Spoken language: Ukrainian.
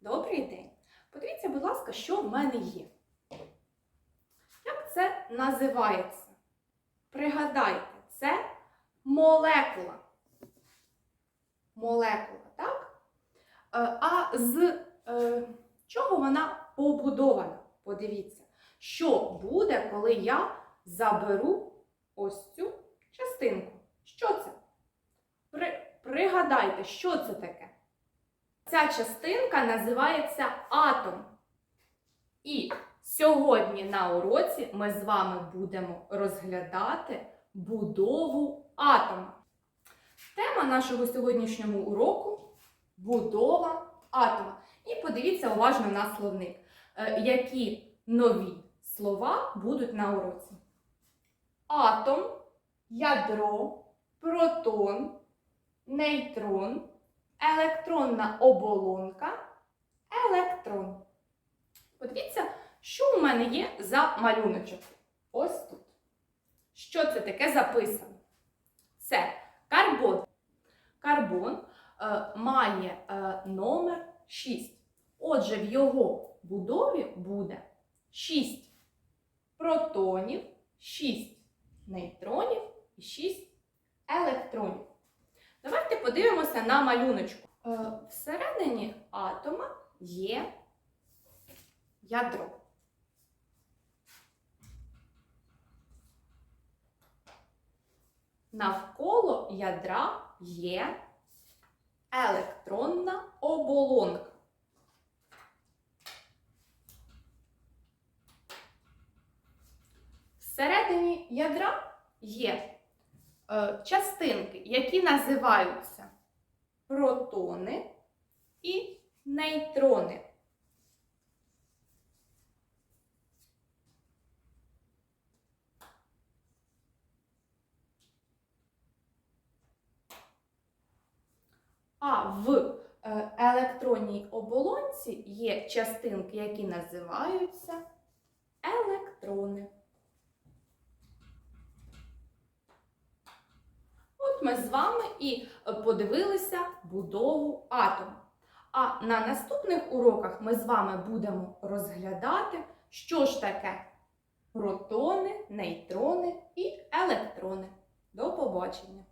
Добрий день! Подивіться, будь ласка, що в мене є. Як це називається? Пригадайте, це молекула. Молекула, так? Е, А з е, чого вона побудована? Подивіться, що буде, коли я заберу ось цю частинку. Що це? При, пригадайте, що це таке? Ця частинка називається атом. І сьогодні на уроці ми з вами будемо розглядати будову атома. Тема нашого сьогоднішнього уроку будова атома. І подивіться уважно на словник, е, які нові слова будуть на уроці. Атом, ядро, протон, нейтрон, електронна оболонка, електрон. Подивіться, що у мене є за малюночок. Ось тут. Що це таке записано? Це карбон. Карбон е, має е, номер 6. Отже, в його будові буде 6 протонів, 6 нейтронів і 6 електронів. Подивимося на малюночку. Е, Всередині атома є ядро. Навколо ядра є електронна оболонка. Всередині ядра є е, частинки, які називаються протони і нейтрони. А в е, електронній оболонці є частинки, які називаються електрони. Ми з вами і подивилися будову атома. А на наступних уроках ми з вами будемо розглядати, що ж таке протони, нейтрони і електрони. До побачення!